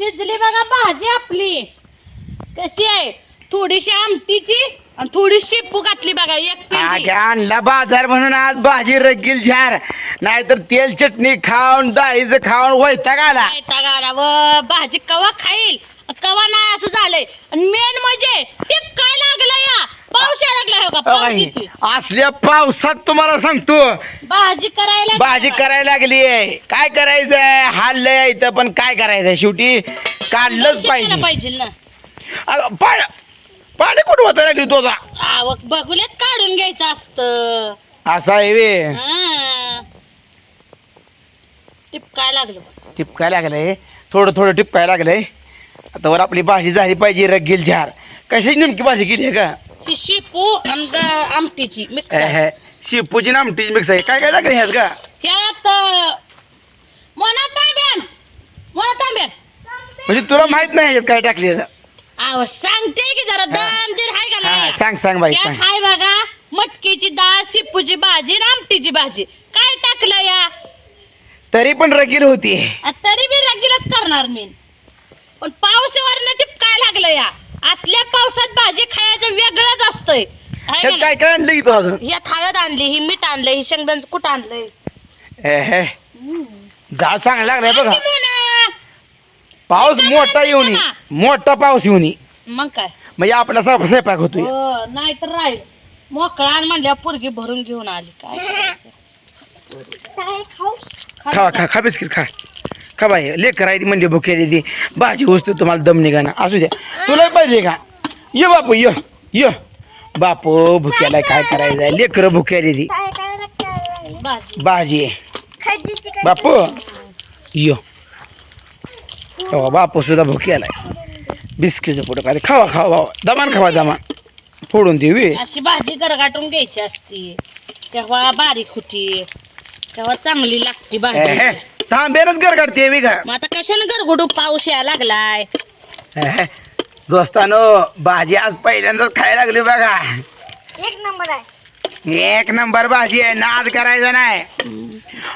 शिजली बघा भाजी आपली. कशी आहे? थोडीशी आमटीची आणि थोडी शेपू घातली बघा एक पिंडी. अगं, आणला बाजार म्हणून आज भाजी रगील झार नाहीतर तेल चटणी खाऊन डाळीचं खाऊन वैताग आला. गाडा व भाजी कवा खाईल? कवा नाही असं झालंय आणि मेन म्हणजे टिप काय लागलं या पाऊस यायला लागला हो का अहो, पाऊस असल्या पावसात तुम्हाला सांगतो. भाजी करायला भाजी करायला लागली आहे काय करायचंय? हाललंय इथं पण काय करायचंय? शेवटी काढलंच पाहिजे पाहिजे. पाहिजे ना. अगं, पाणी पाणी कुठं होतं लागली तो आता आवक बघुल्यात काढून घ्यायचं असतं. असा आहे वे. हा. टिप काय लागलं. टिपकाय लागलंय. थोडं थोडं टिपकाय लागलंय. आता वर आपली भाजी झाली पाहिजे रगील झार. कशाची नेमकी भाजी केली आहे का ही शेपू ग- आमटीची मिक्स अह, शेपूची नामटीची मिक्स आहे. काय काय लागलं ह्यात का ह्यात मोना तांब्यान. मोना तांब्यान. म्हणजे तुला माहीत नाही ह्याच्यात काय टाकलेलं. आव सांगते की जरा दाम दीर हाय का हा, नाही सांग सांग बाई त्यात सांग. हाय बघा मटकीची डाळ शेपूची भाजी आणि आमटीची भाजी. काय टाकलं या? तरी पण रगील होती. आ, तरी बी रगीलच करणार मी. पण पावसावरनं टिपकाय लागलं या. असल्या पावसात भाजी खायचं वेगळंच असतंय. हाय का ह्यात काय नाही? काय आणलं की तू अजून? ह्यात हळद आणली ही मीठ आणलंय ही शेंगदाण्याचं कुठं आणलंय. एहे, झाड चांगला लागलाय बघा. आणली. पाऊस मोठा येऊन. मोठा पाऊस येऊन. मग काय? म्हणजे आपला स्वयं- स्वयंपाक होतोय. हो नाही तर राहील. मोकळा आणि म्हणल्या पोरगी भरून घेऊन आली. काय करायचं? खा खा खा बिस्किट खा. खा बाई? लेकर आहे ती म्हणजे भुकेली ती. भाजी वस्तू तुम्हाला दम निघाना. असू द्या. तुला पाहिजे का? ये बापू ये ये. बापू भुक्याला काय करायचं आहे लेकर भुकेली ती. भाजी. भाजी. आहे बापू यो. हो बापू सुद्धा भुक्याला बिस्किटचं पुढं काय खावा खावा बाबा दमान खावा दमान. फोडून देवी. अशी भाजी गरगाटून घ्यायची असती. तेव्हा बारीक होती. तेव्हा चांगली लागते भाजी. तांब्यानच घर काढते मी का मग आता कशाने गरगुडू पाऊस यायला लागलाय? दोस्तानो भाजी आज पहिल्यांदाच खायला लागली बघा. एक नंबर आहे. एक नंबर भाजी आहे नाद करायचा नाही.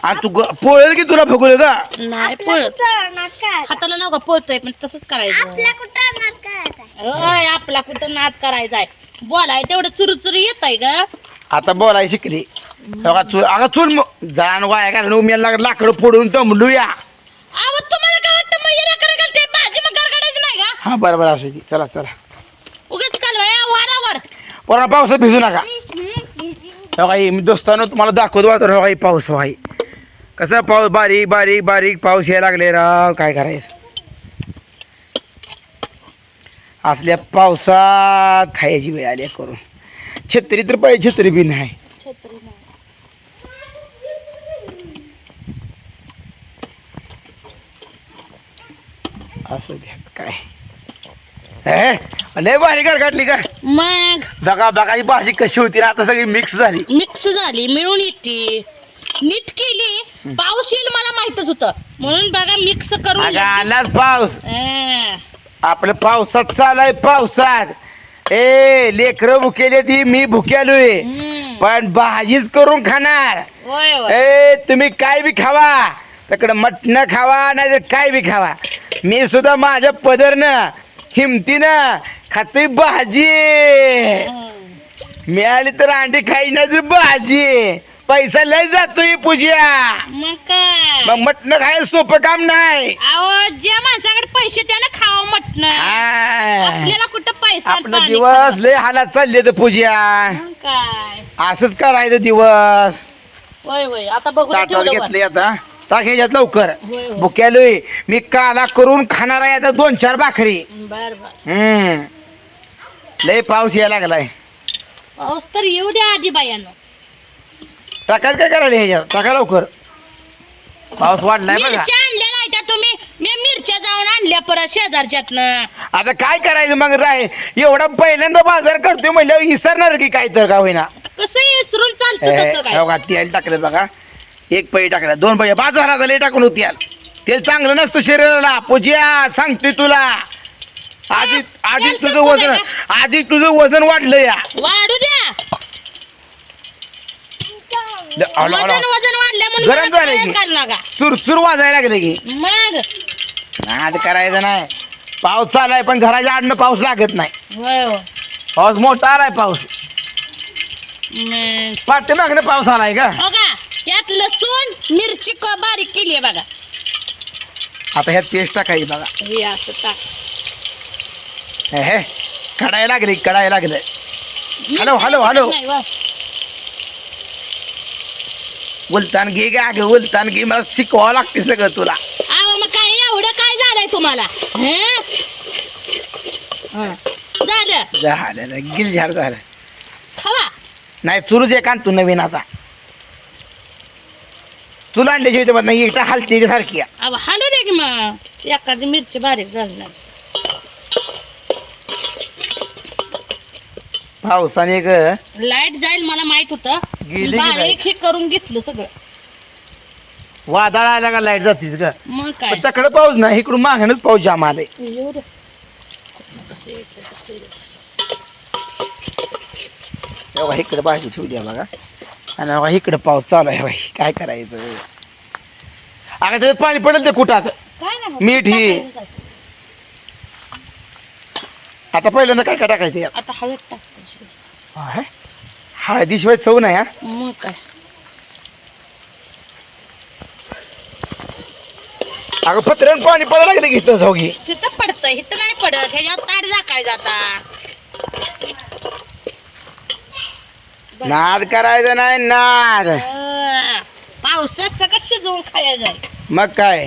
आणि तू ग- पोळेल की तुला फुगल का नाही पळत. करायचा? हाताला नका पळतोय पण तसंच करायचं. आपला कुठं करायचा आपला कुठं नाद करायचाय बोलाय तेवढं चुरू चुरू येत आहे ग. आता बोलायला शिकली. बघा चूल अगं चूल म- जाण वाया कारण उमेल लाकडं फोडून तंबलूया अहो तुम्हाला काय वाटतं येण्या कडे घालते? भाजी मग गरगाडायची नाही का? हा बरं बरं असू दे. चला चला. उगीच कालवाय वारावर. पुन्हा पावसात भिजू नका. हे मी दोस्तानो तुम्हाला दाखवतो बघा हे पाऊस भाई कसं पाऊस बारीक बारीक बारीक पाऊस यायला लागले राव काय करायचं? असल्या पावसात खायची वेळ आली आहे करून. छत्री तर पाहिजे छत्री बी नाही. छत्री नाही. असू द्या काय? लय बारी काढली का? मग? बघा बघा ही भाजी कशी होती ना आता सगळी मिक्स झाली. मिक्स झाली मिळून येते. नीट केली पाऊस येईल मला माहितच होतं. म्हणून बघा मिक्स करून आलाच पाऊस. आपलं पावसात चालाय पावसात. ए लेकरं भुकेले ती मी भुक्यालोय हम्म. पण भाजीच करून खाणार. ए तुम्ही काय बी खावा. तिकडं मटणं खावा नाही तर काय बी खावा. मी सुद्धा माझ्या पदरनं हिमतीनं खातोय भाजी. मिळाली तर अंडी खाई नाही तर भाजी. पैसा लय जातोय पूजा मग काय? मग मटणं खायला सोपं काम नाही. अहो ज्या माणसाकडे पैसे त्यानं खावं म्हटणं हा. आपल्याला कुठं पैसा आणि आपलं पाणी दिवस लय हालात चालले तर पूजा मग काय? असंच करायचं दिवस. होय होय आता बघू ताटात ठेवलं वर. घेतले आता. टाक ह्याच्यात लवकर. होय, होय. बुक्यालोय मी काला करून खाणार आहे आता दोन चार भाकरी. बर बर. हम्म. लय पाऊस यायला लागलाय. पाऊस तर येऊ द्या आधी बायानं. टाकायचं काय करायला ह्याच्यात टाका लवकर. पाऊस वाढलाय बघा. मिरच्या आणल्या नाही त्या तुम्ही. मी मिरच्या जाऊन आणल्या परत शेजारच्यातनं. आता काय करायचं मग राय? एवढा पहिल्यांदा बाजार करतोय म्हणल्यावर विसरणार की काय तर का होईना? कसं इसरून चालतं तसं काय? बघा तेल टाकलं बघा. एक पै टाकला दोन पै बाजारात लय टाकून होती यार. तेल चांगलं नसतं शरीराला. पूजा सांगते तुला. आधी आधी तेल तुझं संपू वजन नका. आधी तुझं वजन वाढलं या. वाढू द्या. ल-. वजन वजन गरम मला झालंय की? चुरचुर वाजायला लागले की. मग? नाद करायचं नाही. पाऊस चालाय पण घराच्या आडनं पाऊस लागत नाही. होय हो पाऊस मोठा आलाय पाऊस. मग? पाठीमागनं पाऊस आलाय का? हो का यात लसूण मिरची क- बारीक केली आहे बघा. आता ह्यात पेस्ट टाकायची बघा. हे असं टाक. हे हे लागली कडायला लागलं. Hello, hello, hello. नाही वा. उलतान घे गा ग उलतान घे. मला शिकवावं लागते सगळं तुला. अहो मग काय एवढं काय झालंय तुम्हाला? हं? हं. झालं. झालं गिल झाड झालं. नाही चुरूच एक आण तू नवीन आता. तुला आणल्याची होते नाही एकटा हालते सारखी. आहे. अहो हालू दे की मग. एखादी मिरची बारीक झाली. नाही पावसाने ग लाइट जाईल मला माहीत होतं. गेली की बारीक हे करून घेतलं सगळं. वादळ आला का लाइट जातीस ग? मग काय? पण तकडे पाऊस नाही इकडून मागणच पाऊस जाम आलाय. येऊ दे. कसं यायचं, कसं यायचं. तेव्हा इकडे भाजी ठेवली आहे बघा. आणि इकडे पाऊस चालू आहे बाई काय करायचं अगं त्याच्यात पाणी पडेल ते कुठात काय नाही होत. मीठ ही. टाकायचं काय. आता पहिल्यांदा काय काय टाकायचं यात? आता हळद टाकायची आहे? हळदीशिवाय चव नाही हा मग काय अगं पत्र्यानं पाणी पडायला लागलं की इथं जाऊ घे तिथं पडतं इथं नाही पडत ह्याच्यावर ताट झाकाय जाता नाद करायचं नाही नाद. पावसात शिजवून खायला मग काय?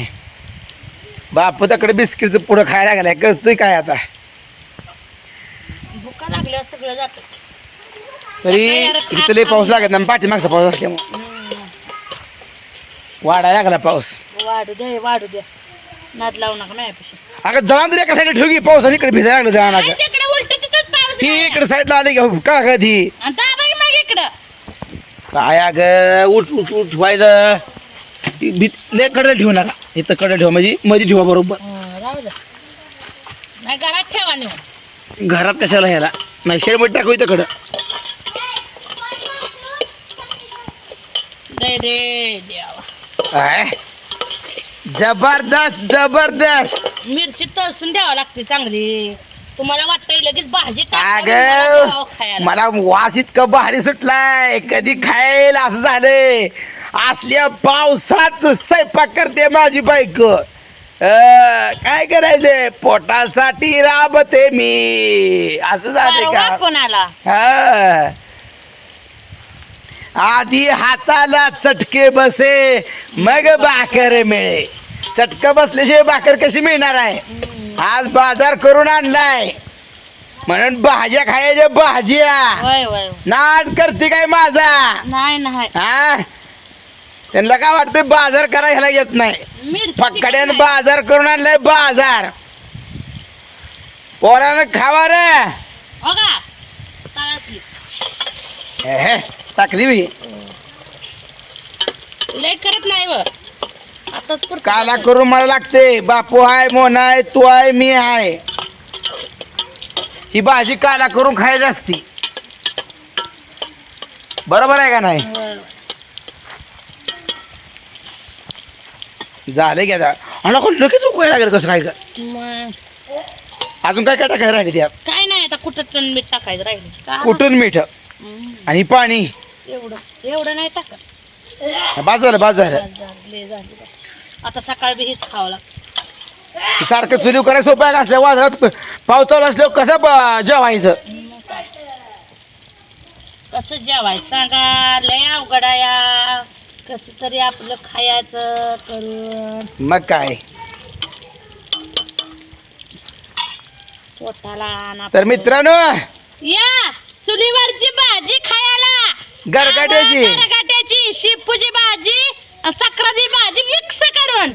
बापू तकडे बिस्किटचं पुढं खायला लागलाय. करतोय काय आता? भुका लागल्यावर सगळं जात. तरी इथं लय पाऊस लागत नाही. पाठीमागचा पाऊस असल्यामुळे. वाढायला लागला पाऊस. वाढू द्या वाढू द्या नाद लावू नका माझ्यापेक्षा अगं जळान तरी एका साईड ठेव की पाऊस आणि इकडे भिजायला लागलं जळान तिकडे उलट तिथंच पाऊस ही. इकडे साईडला आली का का कधी आणि की इकडं काय अगं उठ उठ उठ व्हायचं ती भीत लयकडे ठेवू नका. इथं कडे ठेवा म्हणजे मध्ये ठेवा बरोबर. हं, राहू द्या नाही घरात ठेवा नेऊन. घरात कशाला ह्याला? नाही शेडमध्ये टाकू इथं कडं दे दे देवा. काय? जबरदस्त जबरदस्त. मिरची तळसून द्यावं लागते चांगली. तुम्हाला वाटतंय लगेच भाजी टाकावी, मला अग खावं खायला. मला वास इतकं भारी सुटलाय. कधी खायला असं झालंय. असल्या पावसात स्वयंपाक करते माझी बायको. काय करायचंय? पोटासाठी राबते मी. असं झालंय परवा का कोणाला? हा. आधी हाताला चटके बसे मग भाकर मिळे. चटक बसल्याशिवाय भाकर कशी मिळणार आहे? आज बाजार करून आणलाय. म्हणून भाज्या खायच्या भाज्या. होय नाद करते काय माझा? नाही नाही. हा? त्यांना काय वाटतं बाजार करायला येत नाही. मिरची फकड्यानं नाही. बाजार करून आणलाय बाजार. पोरानं खावा रे. हो का. एहे, टाकली मी. लय करत नाही व. आताच पुरतं काला. करून मला लागते. बापू आहे मोना आहे तू आहे मी आहे. ही भाजी काला करून खायची असती. बरोबर आहे का नाही. झालं की आता. मला कोण लगेच उकवायला लागेल कसं काय? का मग. अजून काय काय टाकायला राहिले त्यात काय नाही आता कुठं पण मीठ टाकायचं राहिले. का? कुठून मीठ? हम्म, आणि पाणी? एवढं एवढं नाही टाकत. बाद झालं बाद झालं. आता सकाळ बी हेच खावं लागतं. सारखं चुलीव करायला सोपं आहे का असल्या वादळात पाऊस चालू असल्यावर कसं जेवायचं? मग काय? कसं जेवायचं? सांगा लय अवघड आहे या. कसं तरी आपलं खायचं करून. मग काय? पोटाला आणि तर मित्रांनो या चुलीवरची भाजी खायला. गरगाट्याची. आवा, गरगाट्याची शेपूची भाजी सक्राची भाजी मिक्स करून.